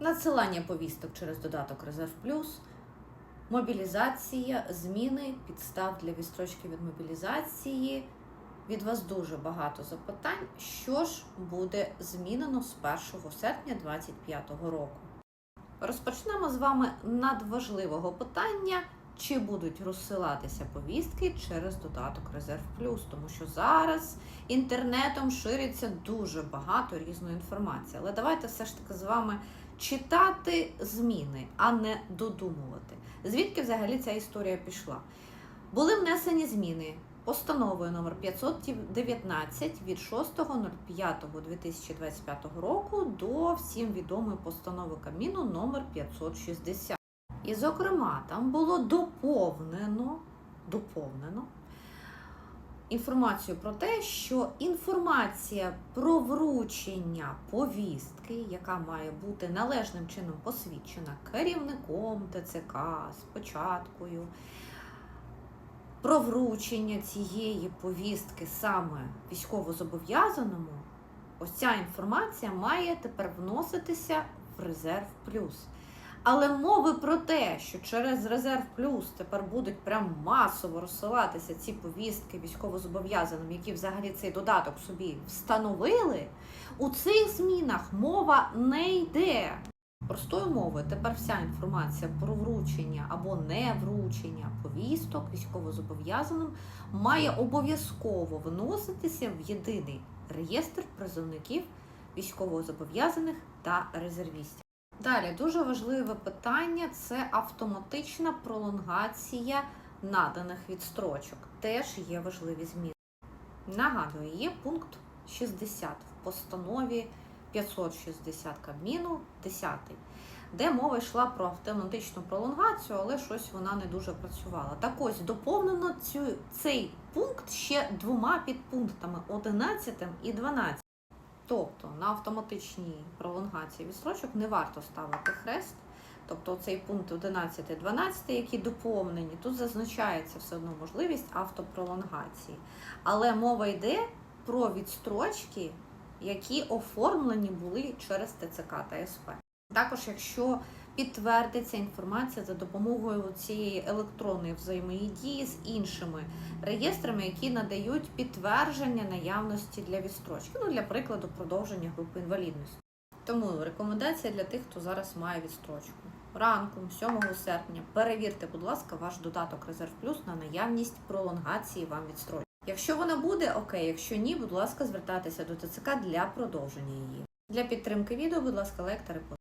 надсилання повісток через додаток Резерв Плюс, мобілізація, зміни, підстав для відстрочки від мобілізації. Від вас дуже багато запитань, що ж буде змінено з 1 серпня 2025 року. Розпочнемо з вами надважливого питання, чи будуть розсилатися повістки через додаток Резерв Плюс, тому що зараз інтернетом шириться дуже багато різної інформації. Але давайте все ж таки з вами читати зміни, а не додумувати. Звідки взагалі ця історія пішла? Були внесені зміни постановою номер 519 від 6.05.2025 року до всім відомої постанови Кабміну номер 560. І, зокрема, там було доповнено, доповнено інформацію про те, що інформація про вручення повістки, яка має бути належним чином посвідчена керівником ТЦК з про вручення цієї повістки саме військовозобов'язаному, ось ця інформація має тепер вноситися в резерв плюс. Але мови про те, що через резерв плюс тепер будуть прям масово розсилатися ці повістки військовозобов'язаним, які взагалі цей додаток собі встановили, у цих змінах мова не йде. Простою мовою, тепер вся інформація про вручення або не вручення повісток військовозобов'язаним має обов'язково вноситися в єдиний реєстр призовників військовозобов'язаних та резервістів. Далі дуже важливе питання це автоматична пролонгація наданих відстрочок. Теж є важливі зміни. Нагадую, є пункт 60 в постанові 560 Кабміну 10, де мова йшла про автоматичну пролонгацію, але щось вона не дуже працювала. Так ось доповнено цю, цей пункт ще двома підпунктами 11 і 12. Тобто на автоматичній пролонгації відстрочок не варто ставити хрест. Тобто цей пункт 11 і 12, які доповнені, тут зазначається все одно можливість автопролонгації. Але мова йде про відстрочки, які оформлені були через ТЦК та СП. Також, якщо підтвердиться інформація за допомогою цієї електронної взаємодії з іншими реєстрами, які надають підтвердження наявності для відстрочки, ну для прикладу, продовження групи інвалідності. Тому рекомендація для тих, хто зараз має відстрочку. Ранком, 7 серпня, перевірте, будь ласка, ваш додаток Резерв Плюс на наявність пролонгації вам відстрочки. Якщо вона буде, окей, якщо ні, будь ласка, звертайтеся до ТЦК для продовження її. Для підтримки відео, будь ласка, лайк та репост.